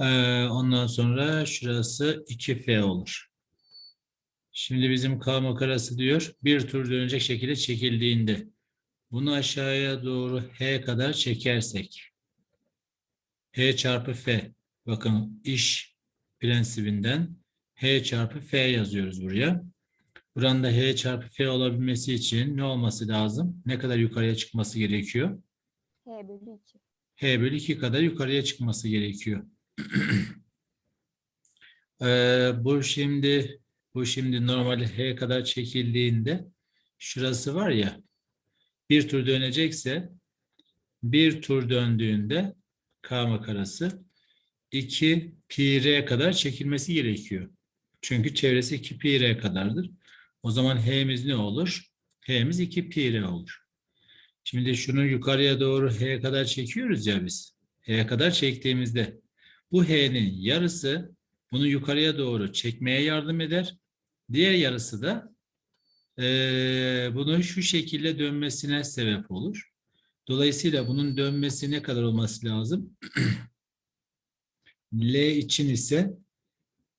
Ee, ondan sonra şurası 2F olur. Şimdi bizim K makarası diyor bir tur dönecek şekilde çekildiğinde bunu aşağıya doğru H kadar çekersek H çarpı F bakın iş prensibinden H çarpı F yazıyoruz buraya. Buranın da H çarpı F olabilmesi için ne olması lazım? Ne kadar yukarıya çıkması gerekiyor? H bölü 2. H bölü 2 kadar yukarıya çıkması gerekiyor. Ee, bu şimdi bu şimdi normalde H kadar çekildiğinde şurası var ya bir tur dönecekse bir tur döndüğünde K makarası 2 pi r kadar çekilmesi gerekiyor. Çünkü çevresi 2 pi r kadardır. O zaman H'miz ne olur? H'miz 2 pi r olur. Şimdi şunu yukarıya doğru H kadar çekiyoruz ya biz. H kadar çektiğimizde bu H'nin yarısı bunu yukarıya doğru çekmeye yardım eder. Diğer yarısı da eee bunu şu şekilde dönmesine sebep olur. Dolayısıyla bunun dönmesi ne kadar olması lazım? L için ise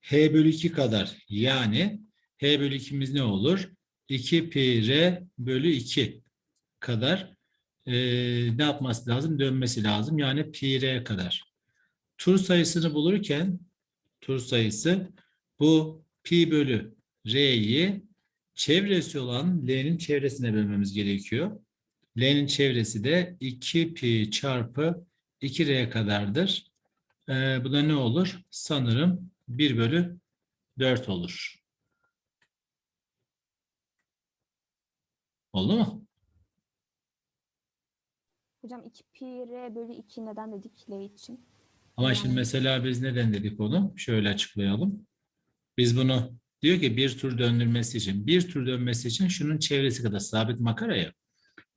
H bölü 2 kadar. Yani H bölü 2'miz ne olur? 2 pi R bölü 2 kadar eee, ne yapması lazım? Dönmesi lazım. Yani pi R kadar. Tur sayısını bulurken tur sayısı bu pi bölü R'yi çevresi olan L'nin çevresine bölmemiz gerekiyor. L'nin çevresi de 2 pi çarpı 2R kadardır. Ee, bu da ne olur? Sanırım 1 bölü 4 olur. Oldu mu? Hocam 2 pi r bölü 2 neden dedik L için? Ama şimdi Yani- mesela biz neden dedik onu? Şöyle açıklayalım. Biz bunu diyor ki bir tur döndürmesi için, bir tur dönmesi için şunun çevresi kadar sabit makara ya.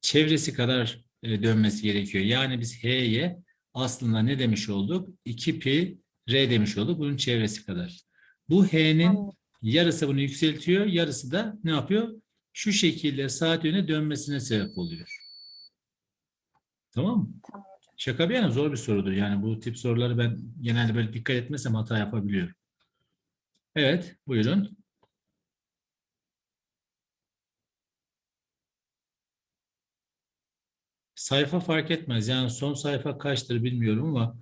Çevresi kadar e, dönmesi gerekiyor. Yani biz H'ye aslında ne demiş olduk? 2 pi R demiş olduk. Bunun çevresi kadar. Bu H'nin yarısı bunu yükseltiyor, yarısı da ne yapıyor? Şu şekilde saat yönüne dönmesine sebep oluyor. Tamam mı? Tamam Şaka bir yana zor bir sorudur. Yani bu tip soruları ben genelde böyle dikkat etmesem hata yapabiliyorum. Evet, buyurun. Sayfa fark etmez. Yani son sayfa kaçtır bilmiyorum ama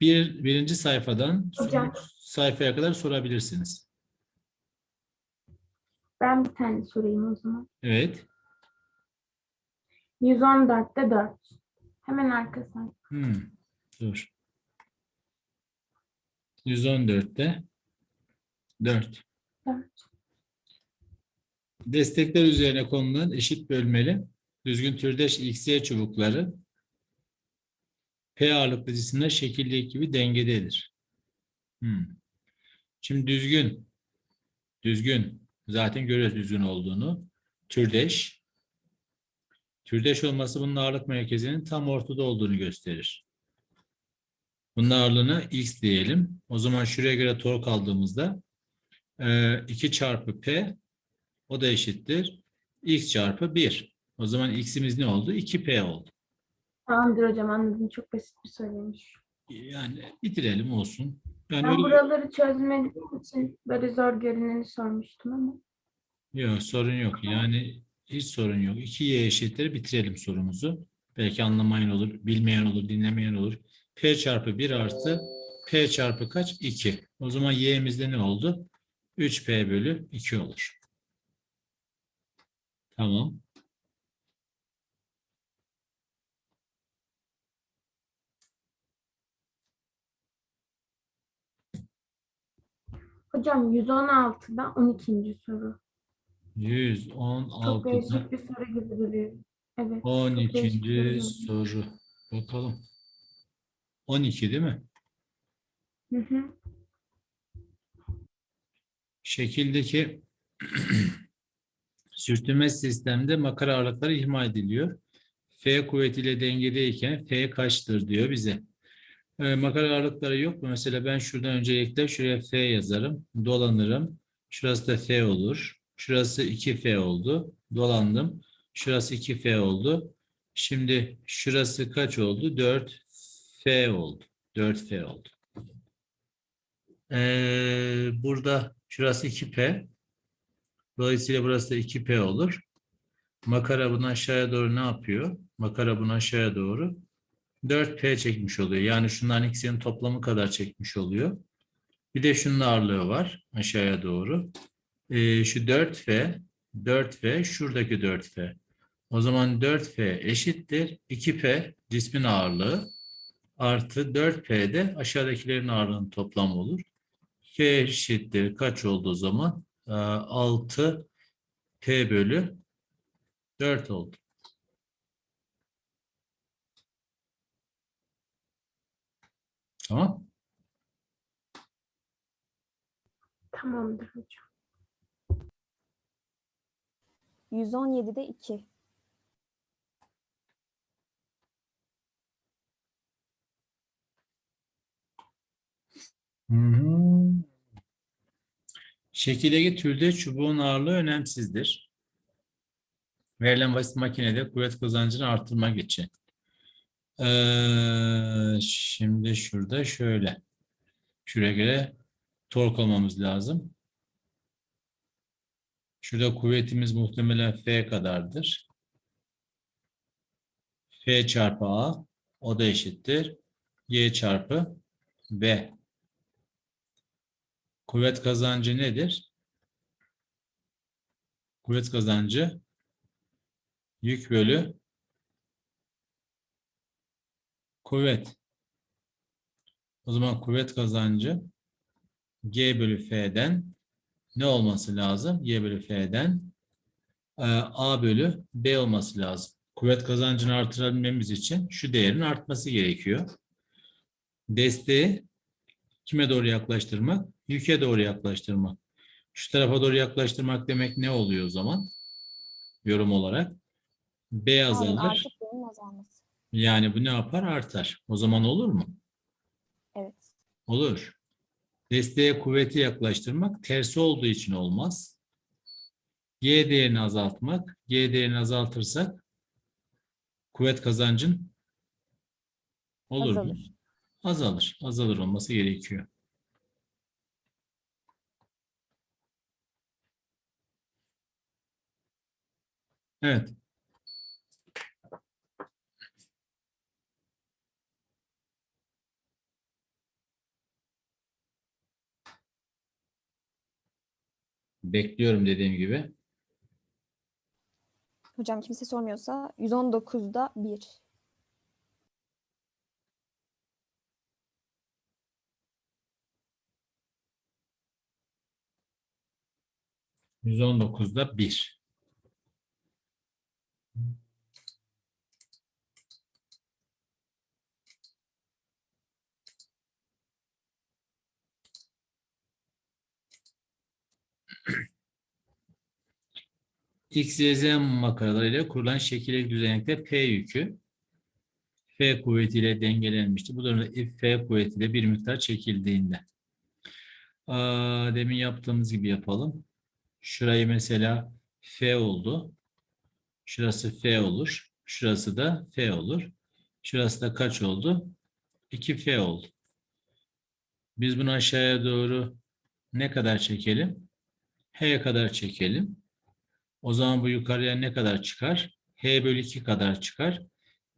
bir, birinci sayfadan son Hocam. sayfaya kadar sorabilirsiniz. Ben bir tane sorayım o zaman. Evet. 114'te 4. Hemen arka sayfa. Hmm, dur. 114'te 4. 4. Destekler üzerine konulan eşit bölmeli düzgün türdeş XY çubukları P ağırlıklı cisimler şekildeki gibi dengededir. Hmm. Şimdi düzgün, düzgün, zaten görüyoruz düzgün olduğunu. Türdeş, türdeş olması bunun ağırlık merkezinin tam ortada olduğunu gösterir. Bunun ağırlığına X diyelim. O zaman şuraya göre tork aldığımızda 2 çarpı P o da eşittir. X çarpı 1. O zaman x'imiz ne oldu? 2p oldu. Tamamdır hocam anladım. Çok basit bir soruymuş. Yani bitirelim olsun. Yani Ben öyle buraları çözmediğim için böyle zor görüneni sormuştum ama. yok, sorun yok. Yani hiç sorun yok. 2y eşittir bitirelim sorumuzu. Belki anlamayan olur, bilmeyen olur, dinlemeyen olur. p çarpı 1 artı p çarpı kaç? 2. O zaman y'mizde ne oldu? 3p bölü 2 olur. Tamam. Hocam 116'da 12. soru. Çok 116'da değişik bir soru gibi duruyor. Evet. 12. değişik soru. Bakalım. 12 değil mi? Hı hı. Şekildeki sürtünmez sistemde makara ağırlıkları ihmal ediliyor. F kuvvetiyle dengedeyken F kaçtır diyor bize. Ee, makara ağırlıkları yok mu? Mesela ben şuradan öncelikle şuraya F yazarım. Dolanırım. Şurası da F olur. Şurası 2F oldu. Dolandım. Şurası 2F oldu. Şimdi şurası kaç oldu? 4F oldu. 4F oldu. Ee, burada şurası 2P. Dolayısıyla burası da 2P olur. Makara bunu aşağıya doğru ne yapıyor? Makara bunu aşağıya doğru 4P çekmiş oluyor. Yani şunların ikisinin toplamı kadar çekmiş oluyor. Bir de şunun ağırlığı var aşağıya doğru. Ee, şu 4F, 4F, şuradaki 4F. O zaman 4F eşittir 2P cismin ağırlığı artı 4P de aşağıdakilerin ağırlığının toplamı olur. F eşittir kaç oldu o zaman? Ee, 6 P bölü 4 oldu. Tamam. Tamamdır hocam. 117'de 2. Hı hı. Şekildeki türde çubuğun ağırlığı önemsizdir. Verilen basit makinede kuvvet kazancını artırmak için. Ee, şimdi şurada şöyle. Şuraya göre tork olmamız lazım. Şurada kuvvetimiz muhtemelen F kadardır. F çarpı A o da eşittir. Y çarpı B. Kuvvet kazancı nedir? Kuvvet kazancı yük bölü kuvvet. O zaman kuvvet kazancı G bölü F'den ne olması lazım? Y bölü F'den e, A bölü B olması lazım. Kuvvet kazancını artırabilmemiz için şu değerin artması gerekiyor. Desteği kime doğru yaklaştırmak? Yüke doğru yaklaştırmak. Şu tarafa doğru yaklaştırmak demek ne oluyor o zaman? Yorum olarak. B azalır. Yani bu ne yapar? Artar. O zaman olur mu? Evet. Olur. Desteğe kuvveti yaklaştırmak tersi olduğu için olmaz. G değerini azaltmak. G değerini azaltırsak kuvvet kazancın olur mu? Azalır. Azalır. Azalır olması gerekiyor. Evet. Bekliyorum dediğim gibi. Hocam kimse sormuyorsa 119'da 1. %19'da 1. X, Y, Z makaralarıyla kurulan şekilli düzenekte P yükü F kuvvetiyle dengelenmişti. Bu durumda if F kuvvetiyle bir miktar çekildiğinde. Demin yaptığımız gibi yapalım. Şurayı mesela F oldu. Şurası F olur. Şurası da F olur. Şurası da kaç oldu? 2F oldu. Biz bunu aşağıya doğru ne kadar çekelim? H'ye kadar çekelim. O zaman bu yukarıya ne kadar çıkar? H bölü 2 kadar çıkar.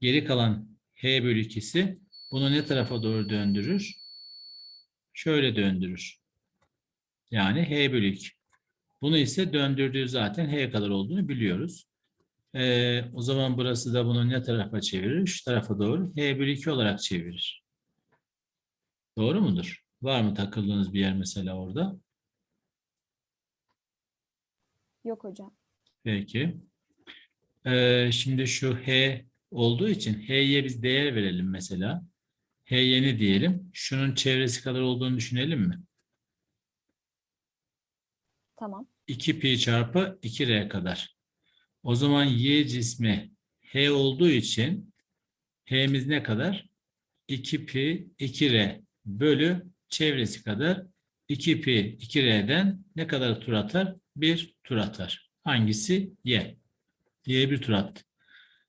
Geri kalan H bölü 2'si bunu ne tarafa doğru döndürür? Şöyle döndürür. Yani H bölü 2. Bunu ise döndürdüğü zaten H kadar olduğunu biliyoruz. Ee, o zaman burası da bunu ne tarafa çevirir? Şu tarafa doğru H bölü 2 olarak çevirir. Doğru mudur? Var mı takıldığınız bir yer mesela orada? Yok hocam. Peki. Ee, şimdi şu H olduğu için H'ye biz değer verelim mesela. H'ye ne diyelim? Şunun çevresi kadar olduğunu düşünelim mi? Tamam. 2 pi çarpı 2r kadar. O zaman y cismi h olduğu için h'miz ne kadar? 2 pi 2r bölü çevresi kadar 2 pi 2r'den ne kadar tur atar? 1 tur atar. Hangisi? Y. Y bir tur attı.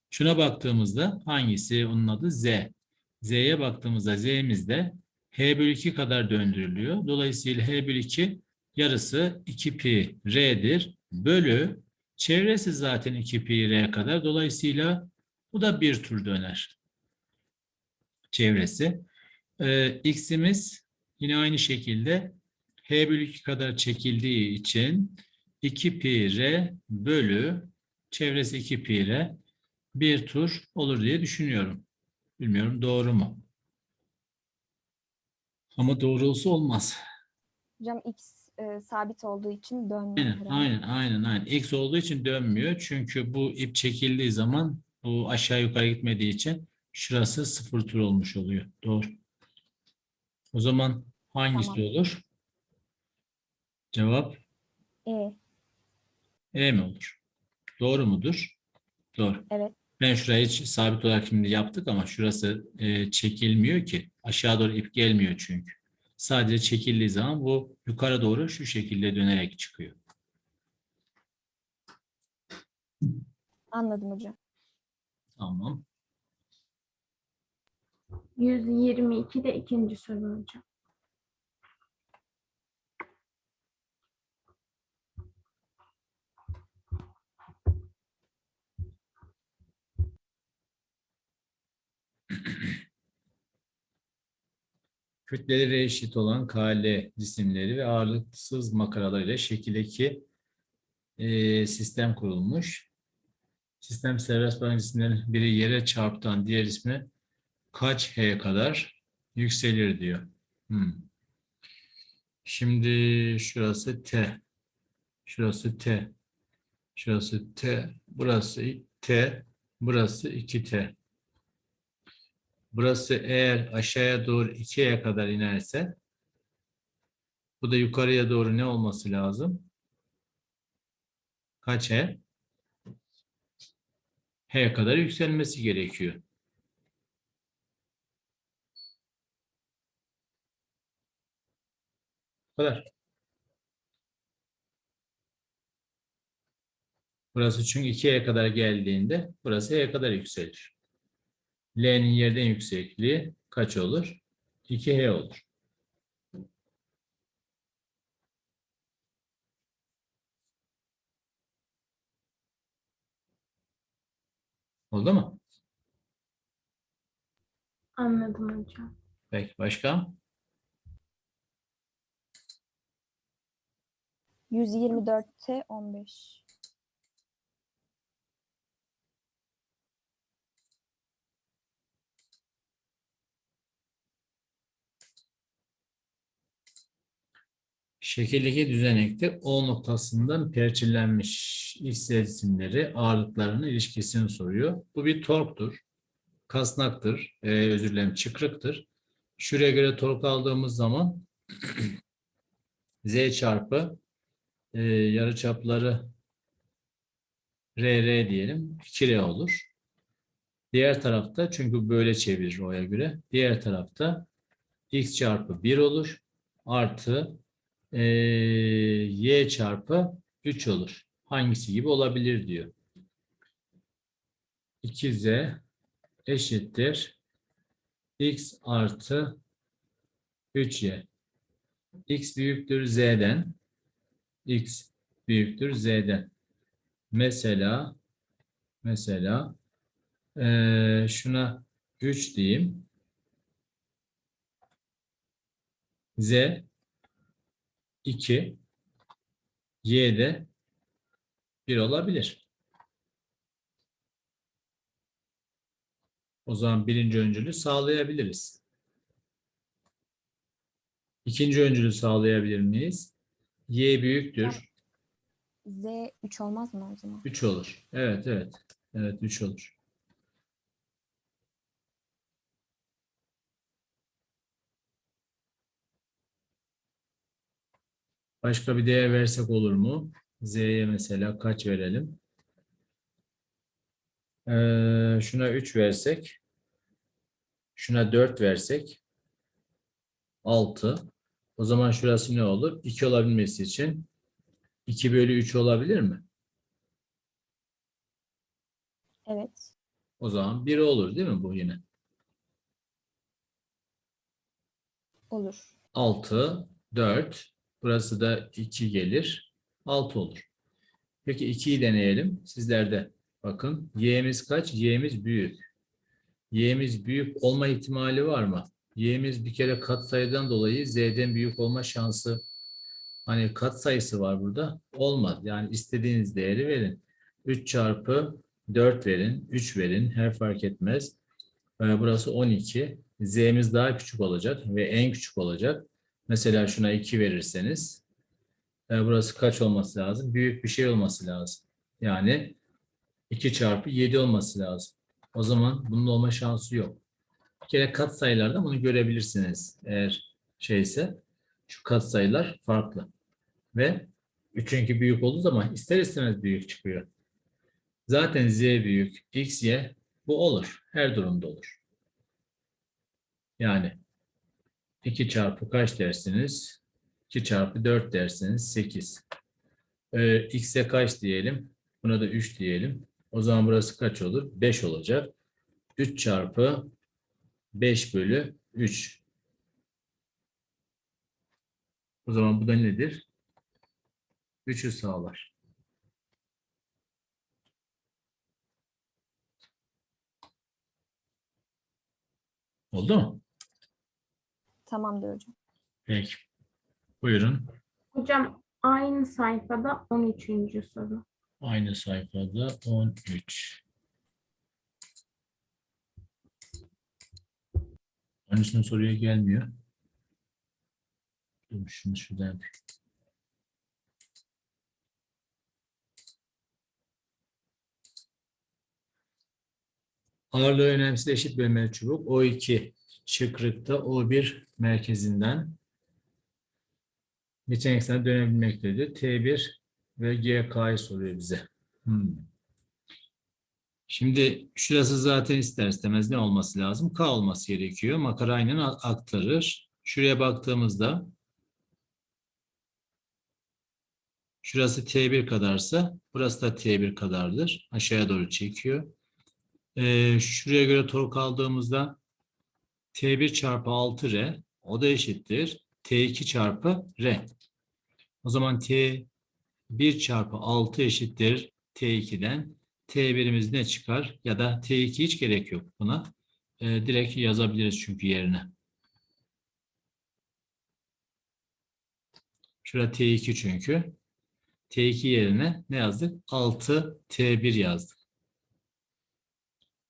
Şuna baktığımızda hangisi? Onun adı Z. Z'ye baktığımızda Z'miz de H bölü 2 kadar döndürülüyor. Dolayısıyla H bölü 2 yarısı 2 pi R'dir. Bölü çevresi zaten 2 pi R kadar. Dolayısıyla bu da bir tur döner. Çevresi. Ee, X'imiz yine aynı şekilde H bölü 2 kadar çekildiği için 2 pi R bölü çevresi 2 pi R bir tur olur diye düşünüyorum. Bilmiyorum doğru mu? Ama doğru olsa olmaz. Hocam x e, sabit olduğu için dönmüyor Aynen, herhalde. aynen, aynen, aynen. X olduğu için dönmüyor. Çünkü bu ip çekildiği zaman bu aşağı yukarı gitmediği için şurası sıfır tur olmuş oluyor. Doğru. O zaman hangisi Tamam. olur? Cevap E, E mi olur? Doğru mudur? Doğru. evet. Ben şurayı hiç sabit olarak şimdi yaptık ama şurası e, çekilmiyor ki. Aşağı doğru ip gelmiyor çünkü. Sadece çekildiği zaman bu yukarı doğru şu şekilde dönerek çıkıyor. Anladım hocam. Tamam. 122 de ikinci soru hocam. Kütleleri eşit olan KL cisimleri ve ağırlıksız makaralar ile şekil 2 e, sistem kurulmuş. Sistem serbest bırakan cisimlerin biri yere çarptan diğer ismi kaç H kadar yükselir diyor. Hmm. Şimdi şurası T. Şurası T. Şurası T. Burası T. Burası 2T. Burası eğer aşağıya doğru 2'ye kadar inerse bu da yukarıya doğru ne olması lazım? Kaç H? H'ye kadar yükselmesi gerekiyor. Bu kadar. Burası çünkü 2'ye kadar geldiğinde burası H'ye kadar yükselir. L'nin yerden yüksekliği kaç olur? 2H olur. Oldu mu? Anladım hocam. Peki başka? 124'te 15. Şekildeki düzenekte O noktasından perçinlenmiş X cisimleri ağırlıklarının ilişkisini soruyor. Bu bir torktur. Kasnaktır. E, özür dilerim çıkrıktır. Şuraya göre tork aldığımız zaman Z çarpı e, yarıçapları RR diyelim. 2R olur. Diğer tarafta çünkü böyle çevirir O'ya göre. Diğer tarafta X çarpı 1 olur. Artı e, y çarpı 3 olur. Hangisi gibi olabilir diyor. 2z eşittir x artı 3y. x büyüktür z'den. x büyüktür z'den. Mesela mesela e, şuna 3 diyeyim. z 2 y de 1 olabilir. O zaman birinci öncülü sağlayabiliriz. İkinci öncülü sağlayabilir miyiz? Y büyüktür. Z 3 olmaz mı o zaman? 3 olur. Evet, evet. Evet, 3 olur. Başka bir değer versek olur mu? Z'ye mesela kaç verelim? Ee, şuna 3 versek. Şuna 4 versek. 6. O zaman şurası ne olur? 2 olabilmesi için 2 bölü 3 olabilir mi? Evet. O zaman 1 olur değil mi bu yine? Olur. 6, 4. Burası da 2 gelir. 6 olur. Peki 2'yi deneyelim. Sizlerde bakın. Y'miz kaç? Y'miz büyük. Y'miz büyük olma ihtimali var mı? Y'miz bir kere katsayıdan dolayı Z'den büyük olma şansı hani katsayısı var burada. Olmaz. Yani istediğiniz değeri verin. 3 çarpı 4 verin. 3 verin. Her fark etmez. Ee, Burası 12. Z'miz daha küçük olacak ve en küçük olacak. Mesela şuna 2 verirseniz e, burası kaç olması lazım? Büyük bir şey olması lazım. Yani 2 çarpı 7 olması lazım. O zaman bunun olma şansı yok. Bir kere katsayılarda bunu görebilirsiniz. Eğer şeyse şu katsayılar farklı. Ve 3'ünki büyük olduğu zaman ister istemez büyük çıkıyor. Zaten z büyük, x, y bu olur. Her durumda olur. Yani 2 çarpı kaç dersiniz? 2 çarpı 4 dersiniz 8. Ee, x'e kaç diyelim? Buna da 3 diyelim. O zaman burası kaç olur? 5 olacak. 3 çarpı 5 bölü 3. O zaman bu da nedir? 3'ü sağlar. Oldu mu? Tamamdır hocam. Peki. Buyurun. Hocam aynı sayfada 13. soru. Aynı sayfada 13. 13'ün soruya gelmiyor. Dur şunu şuradan yapayım. Ağırlığı önemsiz eşit bölmeli çubuk O2 çıkrıkta O1 merkezinden geçen eksene dönebilmektedir. T1 ve GK'yı soruyor bize. Hmm. Şimdi şurası zaten ister istemez ne olması lazım? K olması gerekiyor. Makara aynen aktarır. Şuraya baktığımızda şurası T1 kadarsa burası da T1 kadardır. Aşağıya doğru çekiyor. Ee, şuraya göre tork aldığımızda T1 çarpı 6R o da eşittir. T2 çarpı R. O zaman T 1 çarpı 6 eşittir T2'den. T1'imiz ne çıkar? Ya da T2 hiç gerek yok buna. Ee, direkt yazabiliriz çünkü yerine. Şurada T2 çünkü. T2 yerine ne yazdık? 6 T1 yazdık.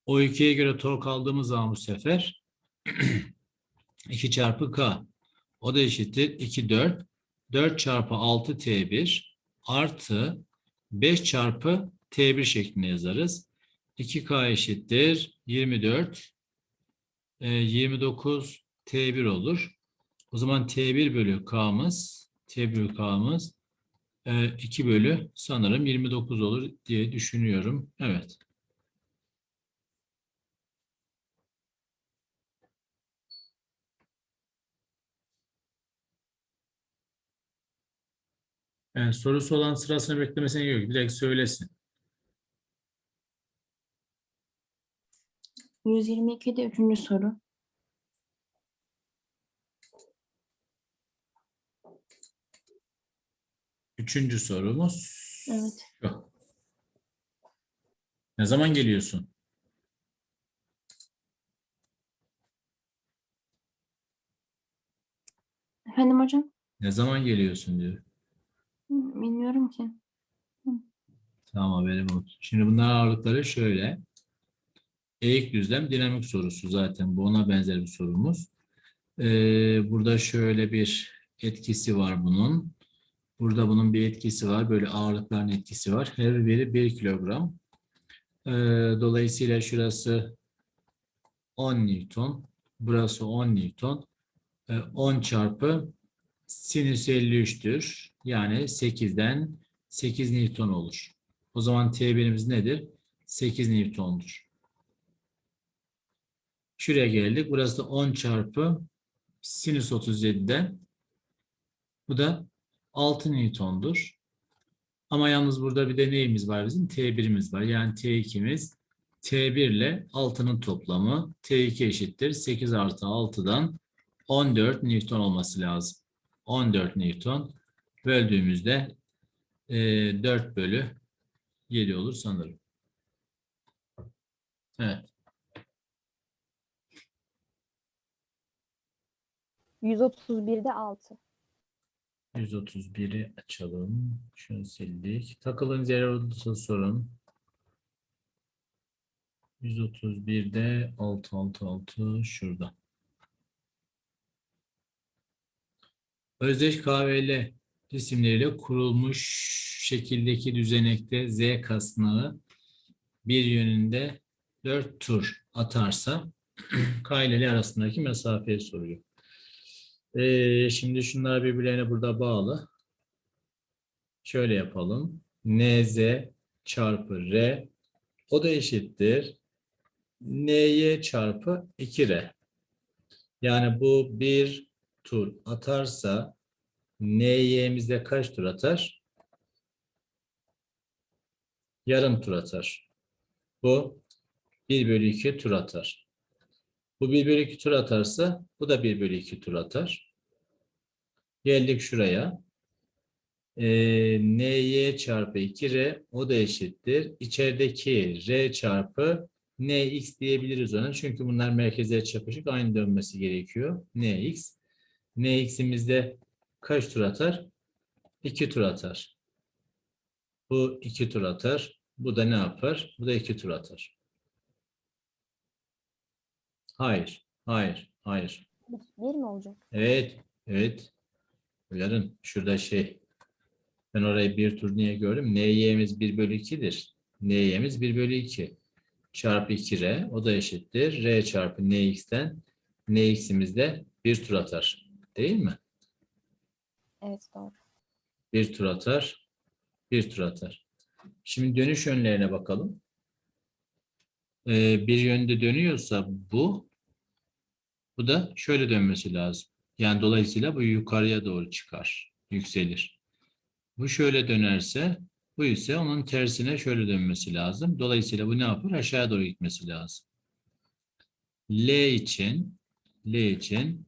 O 2'ye göre tork aldığımız zaman bu sefer 2 çarpı K. O da eşittir 2 4. 4 çarpı 6 T1 artı 5 çarpı T1 şeklinde yazarız. 2K eşittir 24. e, 29 T1 olur. O zaman T1 bölü K'mız T1 bölü K'mız e, 2 bölü sanırım 29 olur diye düşünüyorum. Evet. Yani sorusu olan sırasını beklemesine gerek yok. Direkt söylesin. 122'de üçüncü soru. Üçüncü sorumuz. Evet. Ne zaman geliyorsun? Efendim hocam? Ne zaman geliyorsun diyor. Bilmiyorum ki. Tamam haberim olsun. Şimdi bunlar ağırlıkları şöyle. Eğik düzlem dinamik sorusu zaten. Bu ona benzer bir sorumuz. Ee, burada şöyle bir etkisi var bunun. Burada bunun bir etkisi var. Böyle ağırlıkların etkisi var. Her biri 1 kilogram. Ee, dolayısıyla şurası 10 Newton. Burası 10 Newton. Ee, 10 çarpı sinüs 53'tür. Yani 8'den 8 Newton olur. O zaman T1'imiz nedir? 8 Newton'dur. Şuraya geldik. Burası da 10 çarpı sinüs 37'den. Bu da 6 Newton'dur. Ama yalnız burada bir de neyimiz var bizim? T1'imiz var. Yani T2'miz T1 ile 6'nın toplamı T2 eşittir. 8 artı 6'dan 14 Newton olması lazım. 14 Newton böldüğümüzde e, 4 bölü 7 olur sanırım. Evet. 131'de 6. 131'i açalım. Şunu sildik. Takılın yer olursa sorun. 131'de 6 6 6 şurada. Özdeş KVL cisimleriyle kurulmuş şekildeki düzenekte Z kasnağı bir yönünde 4 tur atarsa K ile L arasındaki mesafeyi soruyor. Ee, şimdi şunlar birbirlerine burada bağlı. Şöyle yapalım. NZ çarpı R o da eşittir. NY çarpı 2R. Yani bu bir tur atarsa NY'mizde kaç tur atar? Yarım tur atar. Bu 1 bölü 2 tur atar. Bu 1 bölü 2 tur atarsa bu da 1 bölü 2 tur atar. Geldik şuraya. Ee, NY çarpı 2R o da eşittir. İçerideki R çarpı NX diyebiliriz ona. Çünkü bunlar merkezleri çapışık aynı dönmesi gerekiyor. NX. NX'imizde kaç tur atar? 2 tur atar. Bu 2 tur atar. Bu da ne yapar? Bu da 2 tur atar. Hayır, hayır, hayır. 1 mi olacak? Evet, evet. Yarın şurada şey. Ben orayı bir tur niye gördüm? NY'miz 1 bölü 2'dir. NY'miz 1 bölü 2. Çarpı 2R. O da eşittir. R çarpı NX'ten NX'imiz de bir tur atar. Değil mi? Evet doğru. Bir tur atar. Bir tur atar. Şimdi dönüş yönlerine bakalım. Ee, bir yönde dönüyorsa bu bu da şöyle dönmesi lazım. Yani dolayısıyla bu yukarıya doğru çıkar. Yükselir. Bu şöyle dönerse bu ise onun tersine şöyle dönmesi lazım. Dolayısıyla bu ne yapar? Aşağı doğru gitmesi lazım. L için L için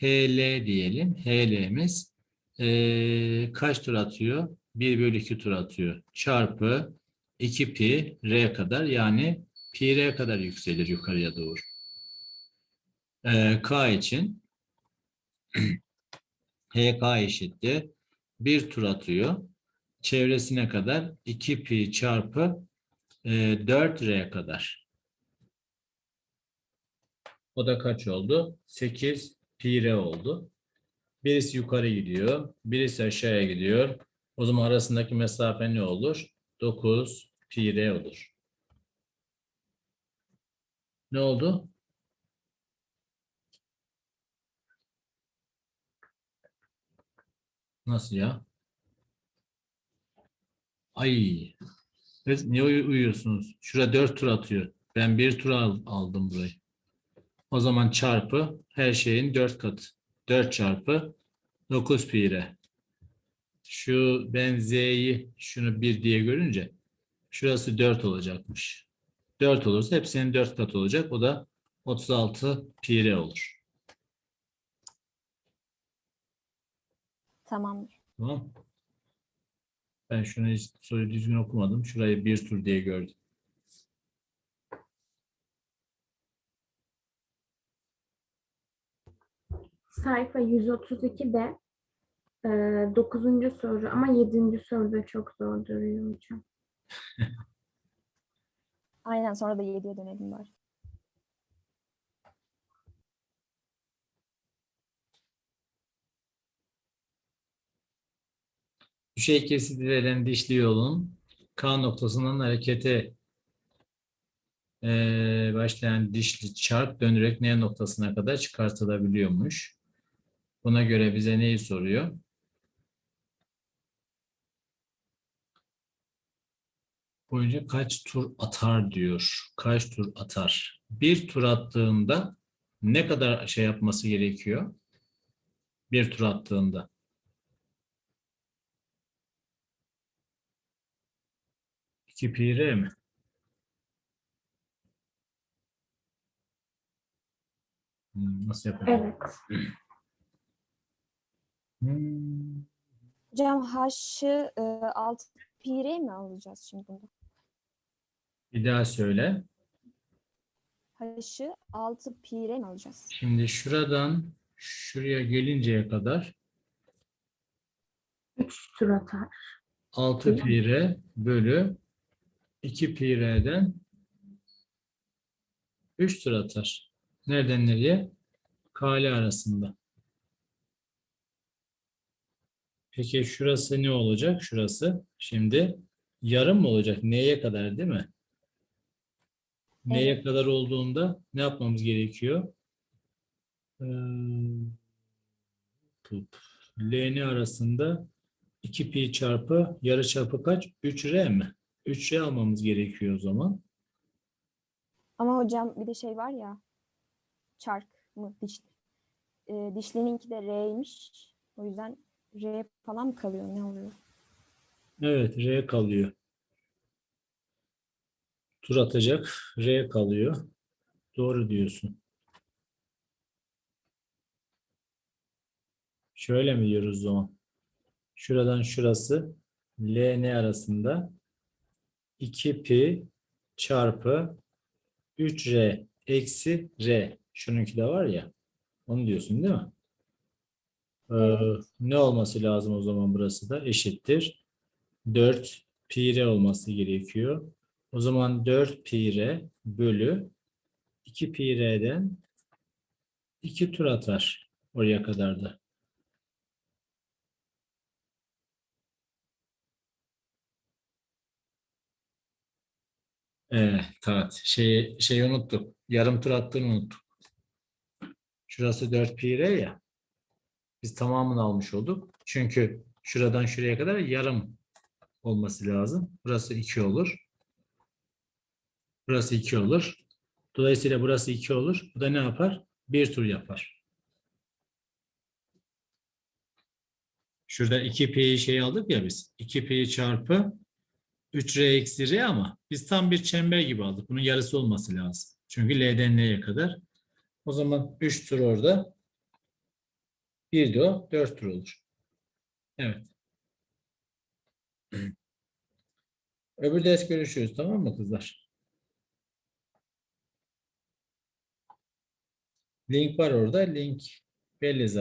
HL diyelim. HL'miz eee, kaç tur atıyor? 1 bölü 2 tur atıyor. Çarpı 2 pi r kadar yani pi r kadar yükselir yukarıya doğru. Eee, K için HK eşittir. Bir tur atıyor. Çevresine kadar 2 pi çarpı eee, 4 r kadar. O da kaç oldu? 8 pi r oldu. Birisi yukarı gidiyor, birisi aşağıya gidiyor. O zaman arasındaki mesafe ne olur? 9 pi r olur. Ne oldu? Nasıl ya? Ay. Siz niye uyu- uyuyorsunuz? Şurada 4 tur atıyor. Ben bir tur al- aldım burayı. O zaman çarpı her şeyin 4 katı. 4 çarpı 9 pi r. Şu ben z'yi şunu 1 diye görünce şurası 4 olacakmış. 4 olursa hepsinin 4 katı olacak. O da 36 pi r olur. Tamamdır. Tamam. Ben şunu hiç soruyu düzgün okumadım. Şurayı bir tur diye gördüm. Sayfa 132'de e, 9. soru ama 7. soruda çok zor duruyor hocam. Aynen sonra da 7'ye dönelim bari. Düşey kesiti veren dişli yolun K noktasından harekete eee, başlayan dişli çarp dönerek N noktasına kadar çıkartılabiliyormuş. Buna göre bize neyi soruyor? Boyunca kaç tur atar diyor. Kaç tur atar? Bir tur attığında ne kadar şey yapması gerekiyor? Bir tur attığında. İki pi r mi? Hmm, Nasıl yapalım? Evet. Hmm, Hocam H'ı e, 6 pi r mi alacağız şimdi bunda? Bir daha söyle. H'ı 6 pi r mi alacağız? Şimdi şuradan şuraya gelinceye kadar 3 tur atar. 6 pi r bölü 2 pi r'den 3 tur atar. Nereden nereye? Kale arasında. Peki şurası ne olacak? Şurası şimdi yarım mı olacak? Neye kadar değil mi? Neye Evet. kadar olduğunda ne yapmamız gerekiyor? Ee, arasında 2 pi çarpı yarı çapı kaç? 3R mi? 3R almamız gerekiyor o zaman. Ama hocam bir de şey var ya çark mı dişli. E, dişlininki de r'ymiş. O yüzden r falan mı kalıyor? Ne oluyor? Evet R kalıyor. Tur atacak R kalıyor. Doğru diyorsun. Şöyle mi diyoruz o zaman? Şuradan şurası LN arasında 2 pi çarpı 3R eksi R. Şununki de var ya. Onu diyorsun değil mi? Ee, ne olması lazım o zaman burası da? Eşittir. 4 pi r olması gerekiyor. O zaman 4 pi r bölü 2 pi r'den 2 tur atar oraya kadar da. Evet, evet. Şeyi, şeyi unuttuk. Yarım tur attığını unuttuk. Şurası 4 pi r ya. Biz tamamını almış olduk. Çünkü şuradan şuraya kadar yarım olması lazım. Burası 2 olur. Burası 2 olur. Dolayısıyla burası 2 olur. Bu da ne yapar? Bir tur yapar. Şurada 2 pi şey aldık ya biz. 2 pi çarpı 3r eksi r ama biz tam bir çember gibi aldık. Bunun yarısı olması lazım. Çünkü L'den L'ye kadar. O zaman 3 tur orada. Bir de o 4 tur olur. Evet. Öbür ders görüşürüz tamam mı kızlar? Link var orada. Link belli zaten.